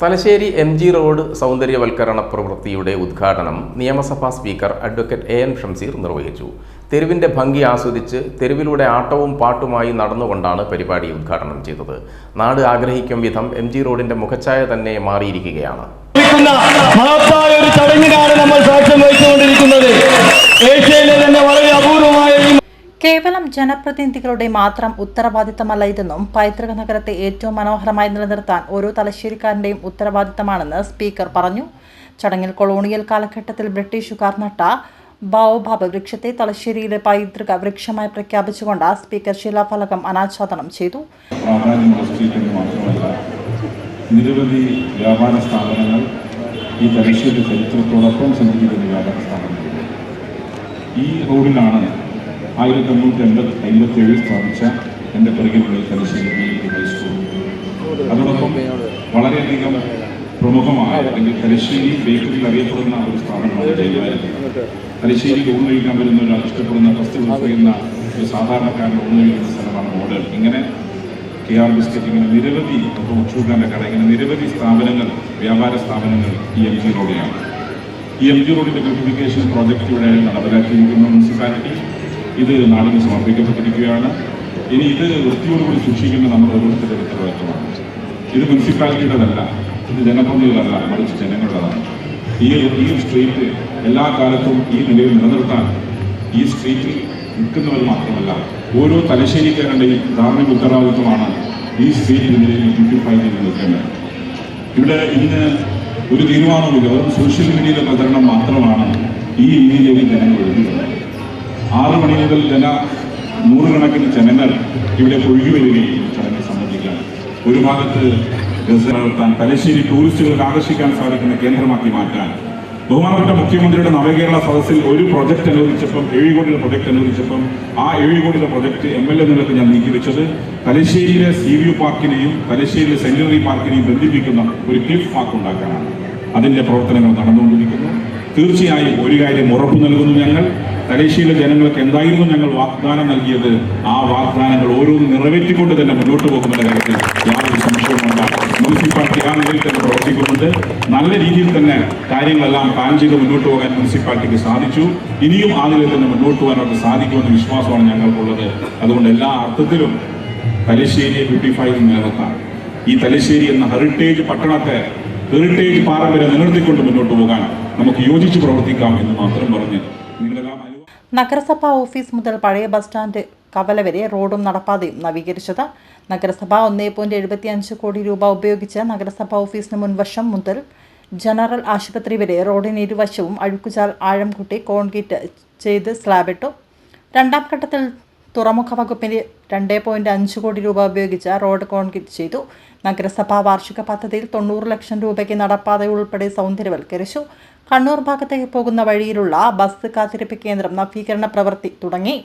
Thalassery M G road സൗന്ദര്യവൽക്കരണ പ്രവൃത്തിയുടെ ഉദ്ഘാടനം നിയമസഭാ speaker advocate A N Shamseer നിർവഹിച്ചു. തെരുവിന്റെ ഭംഗി ആസ്വദിച്ച് തെരുവിലൂടെ ആട്ടവും പാട്ടുമായി നടന്നുകൊണ്ടാണ് പരിപാടി ഉദ്ഘാടനം ചെയ്തത്. നാട് ആഗ്രഹിക്കും വിധം എം ജി റോഡിന്റെ മുഖച്ഛായ തന്നെ മാറിയിരിക്കുകയാണ്. നമ്മൾ സാക്ഷ്യം ഏഷ്യയിലെ തന്നെ വളരെ കേവലം ജനപ്രതിനിധികളുടെ മാത്രം ഉത്തരവാദിത്തമല്ല ഇതെന്നും പൈതൃക നഗരത്തെ ഏറ്റവും മനോഹരമായി നിലനിർത്താൻ ഓരോ തലശ്ശേരിക്കാരന്റെയും ഉത്തരവാദിത്തമാണെന്ന് സ്പീക്കർ പറഞ്ഞു. ചടങ്ങിൽ കൊളോണിയൽ കാലഘട്ടത്തിൽ ബ്രിട്ടീഷുകാർ നട്ട ബാവോബാബ് വൃക്ഷത്തെ തലശ്ശേരിയിലെ പൈതൃക വൃക്ഷമായി പ്രഖ്യാപിച്ചുകൊണ്ട് സ്പീക്കർ ശിലാഫലകം അനാച്ഛാദനം ചെയ്തു. നിരവധി വ്യാപാര സ്ഥാപനങ്ങൾ ഈ തലശ്ശേരി ചരിത്രത്തോടൊപ്പം സഞ്ചരിക്കുന്ന വ്യാപാര സ്ഥാപനങ്ങൾ. ഈ റോഡിലാണ് ആയിരത്തി എണ്ണൂറ്റി എൺപത്തി അമ്പത്തി ഏഴിൽ സ്ഥാപിച്ച എന്റെ പിറകിലുള്ള തലശ്ശേരി ബി ഹൈസ്കൂൾ അതോടൊപ്പം വളരെയധികം പ്രമുഖമായ അല്ലെങ്കിൽ തലശ്ശേരി ബേക്കറിയിൽ അറിയപ്പെടുന്ന ഒരു സ്ഥാപനമാണ് ജയവാരി. തലശ്ശേരിയിൽ ഊണ് കഴിക്കാൻ വരുന്ന ഒരാൾ ഇഷ്ടപ്പെടുന്ന ഫസ്റ്റ് ചെയ്യുന്ന ഒരു സാധാരണക്കാരൻ ഊണ് കഴിക്കുന്ന സ്ഥലമാണ് മോഡൽ ഇങ്ങനെ കെ ആർ ബിസ്ക്കറ്റ് ഇങ്ങനെ നിരവധി ഉച്ചൂട്ടാന്റെ കട ഇങ്ങനെ നിരവധി സ്ഥാപനങ്ങൾ വ്യാപാര സ്ഥാപനങ്ങൾ ഈ എം ജി റോഡിലാണ് ഈ എം ജി റോഡിന്റെ ബ്യൂട്ടിഫിക്കേഷൻ പ്രോജക്റ്റ് ഇവിടെ നടപ്പിലാക്കിയിരിക്കുന്ന മുനിസിപ്പാലിറ്റി ഇത് നാടിന് സമർപ്പിക്കപ്പെട്ടിരിക്കുകയാണ്. ഇനി ഇത് വൃത്തിയോടുകൂടി സൂക്ഷിക്കേണ്ട നമ്മുടെ ഓരോരുത്തരുടെ ഉത്തരവാദിത്വമാണ് ഇത് മുനിസിപ്പാലിറ്റിയുടേതല്ല ഇത് ജനപ്രതിനിധികളല്ല മറിച്ച് ജനങ്ങളുടേതാണ്. ഈ ഈ സ്ട്രീറ്റ് എല്ലാ കാലത്തും ഈ നിലയിൽ നിലനിർത്താൻ ഈ സ്ട്രീറ്റിൽ നിൽക്കുന്നവർ മാത്രമല്ല ഓരോ തലശ്ശേരിക്കാരന്റെയും ധാർമ്മിക ഉത്തരവാദിത്വമാണ് ഈ സ്ട്രീറ്റ് നിലയിൽ ബ്യൂട്ടിഫൈ ചെയ്ത് നിൽക്കേണ്ടത്. ഇവിടെ ഇന്ന് ഒരു തീരുമാനവുമില്ല വെറും സോഷ്യൽ മീഡിയയിലെ പ്രചരണം മാത്രമാണ് ഈ രീതിയിലേക്ക് ജനങ്ങൾ ഒഴുകുന്നത് ആറ് മണി മുതൽ ജന നൂറുകണക്കിന് ജനങ്ങൾ ഇവിടെ ഒഴുകി വരികയും ചടങ്ങിൽ സംബന്ധിക്കുകയാണ് ഒരു ഭാഗത്ത് നടത്താൻ തലശ്ശേരി ടൂറിസ്റ്റുകൾക്ക് ആകർഷിക്കാൻ സാധിക്കുന്ന കേന്ദ്രമാക്കി മാറ്റാൻ. ബഹുമാനപ്പെട്ട മുഖ്യമന്ത്രിയുടെ നവകേരള സദസ്സിൽ ഒരു പ്രൊജക്ട് അനുവദിച്ചപ്പം ഏഴ് കോടിയുടെ പ്രൊജക്ട് അനുവദിച്ചപ്പം ആ ഏഴ് കോടിയുടെ പ്രൊജക്ട് എം എൽ എ നിലയ്ക്ക് ഞാൻ നീക്കിവെച്ചത് തലശ്ശേരിയിലെ സി വി പാർക്കിനെയും തലശ്ശേരിയിലെ സെന്റിനറി പാർക്കിനെയും ബന്ധിപ്പിക്കുന്ന ഒരു ക്ലിഫ് പാർക്ക് ഉണ്ടാക്കാനാണ് അതിന്റെ പ്രവർത്തനങ്ങൾ നടന്നുകൊണ്ടിരിക്കുന്നു. തീർച്ചയായും ഒരു കാര്യം ഉറപ്പു നൽകുന്നു ഞങ്ങൾ. തലശ്ശേരിയിലെ ജനങ്ങൾക്ക് എന്തായിരുന്നു ഞങ്ങൾ വാഗ്ദാനം നൽകിയത്? ആ വാഗ്ദാനങ്ങൾ ഓരോന്നും നിറവേറ്റിക്കൊണ്ട് തന്നെ മുന്നോട്ട് പോകുമെന്ന കാര്യത്തിൽ യാതൊരു സംശയവുമില്ല മുനിസിപ്പാലിറ്റി ആ നിലയിൽ തന്നെ പ്രവർത്തിക്കുന്നുണ്ട്. നല്ല രീതിയിൽ തന്നെ കാര്യങ്ങളെല്ലാം പ്ലാൻ ചെയ്ത് മുന്നോട്ട് പോകാൻ മുനിസിപ്പാലിറ്റിക്ക് സാധിച്ചു. ഇനിയും ആ നിലയിൽ തന്നെ മുന്നോട്ട് പോകാൻ സാധിക്കുമെന്ന വിശ്വാസമാണ് ഞങ്ങൾക്കുള്ളത്. അതുകൊണ്ട് എല്ലാ അർത്ഥത്തിലും തലശ്ശേരിയെ ബ്യൂട്ടിഫൈ നിലനിർത്താം ഈ തലശ്ശേരി എന്ന ഹെറിറ്റേജ് പട്ടണത്തെ ഹെറിറ്റേജ് പാരമ്പര്യം നിലനിർത്തിക്കൊണ്ട് മുന്നോട്ട് പോകാൻ നമുക്ക് യോജിച്ച് പ്രവർത്തിക്കാം എന്ന് മാത്രം പറഞ്ഞ് നഗരസഭാ ഓഫീസ് മുതൽ പഴയ ബസ് സ്റ്റാൻഡ് കവല വരെ റോഡും നടപ്പാതയും നവീകരിച്ചത്. നഗരസഭ ഒന്നേ പോയിന്റ് എഴുപത്തി അഞ്ച് കോടി രൂപ ഉപയോഗിച്ച് നഗരസഭാ ഓഫീസിന് മുൻവശം മുതൽ ജനറൽ ആശുപത്രി വരെ റോഡിന് ഇരുവശവും അഴുക്കുചാൽ ആഴം കൂട്ടി കോൺക്രീറ്റ് ചെയ്ത് സ്ലാബിട്ടു. രണ്ടാം ഘട്ടത്തിൽ തുറമുഖ വകുപ്പിന് രണ്ട് പോയിന്റ് അഞ്ച് കോടി രൂപ ഉപയോഗിച്ച് റോഡ് കോൺക്രീറ്റ് ചെയ്തു. നഗരസഭാ വാർഷിക പദ്ധതിയിൽ തൊണ്ണൂറ് ലക്ഷം രൂപയ്ക്ക് നടപ്പാത ഉൾപ്പെടെ സൗന്ദര്യവൽക്കരിച്ചു കണ്ണൂർ ഭാഗത്തേക്ക് പോകുന്ന വഴിയിലുള്ള ബസ് കാത്തിരിപ്പ് കേന്ദ്രം നവീകരണ പ്രവൃത്തി തുടങ്ങി.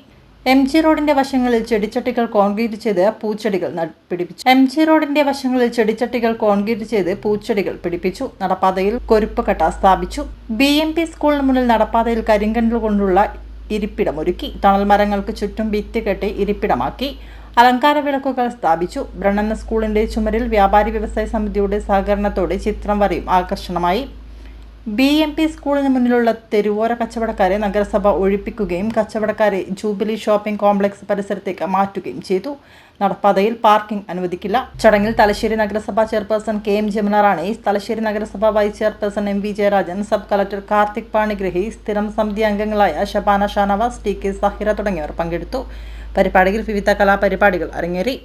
എം ജി റോഡിന്റെ വശങ്ങളിൽ ചെടിച്ചട്ടികൾ കോൺക്രീറ്റ് ചെയ്ത് പൂച്ചെടികൾ പിടിപ്പിച്ചു. എം ജി റോഡിന്റെ വശങ്ങളിൽ ചെടിച്ചട്ടികൾ കോൺക്രീറ്റ് ചെയ്ത് പൂച്ചെടികൾ പിടിപ്പിച്ചു. നടപ്പാതയിൽ കൊരുപ്പ് കട്ട സ്ഥാപിച്ചു. ബി എം പി സ്കൂളിന് മുന്നിൽ നടപ്പാതയിൽ കരിങ്കല്ല് കൊണ്ടുള്ള ഇരിപ്പിടമൊരുക്കി തണൽ മരങ്ങൾക്ക് ചുറ്റും ഭിത്തി കെട്ടി ഇരിപ്പിടമാക്കി. അലങ്കാര വിളക്കുകൾ സ്ഥാപിച്ചു. ബ്രണ്ണൻ സ്കൂളിന്റെ ചുമരിൽ വ്യാപാരി വ്യവസായ സമിതിയുടെ സഹകരണത്തോടെ ചിത്രം വരയും ആകർഷണമായി. ബി എം പി സ്കൂളിന് മുന്നിലുള്ള തെരുവോര കച്ചവടക്കാരെ നഗരസഭ ഒഴിപ്പിക്കുകയും കച്ചവടക്കാരെ ജൂബിലി ഷോപ്പിംഗ് കോംപ്ലക്സ് പരിസരത്തേക്ക് മാറ്റുകയും ചെയ്തു. നടപ്പാതയിൽ പാർക്കിംഗ് അനുവദിക്കില്ല. ചടങ്ങിൽ തലശ്ശേരി നഗരസഭാ chairperson K M Jamuna Thalassery നഗരസഭാ vice chairperson M V Jayarajan sub collector Karthik Panigrahi സ്ഥിരം സമിതി അംഗങ്ങളായ ഷബാന ഷാനവാസ് ടി കെ സഹിറ തുടങ്ങിയവർ പങ്കെടുത്തു. പരിപാടിയിൽ വിവിധ കലാപരിപാടികൾ അരങ്ങേറി.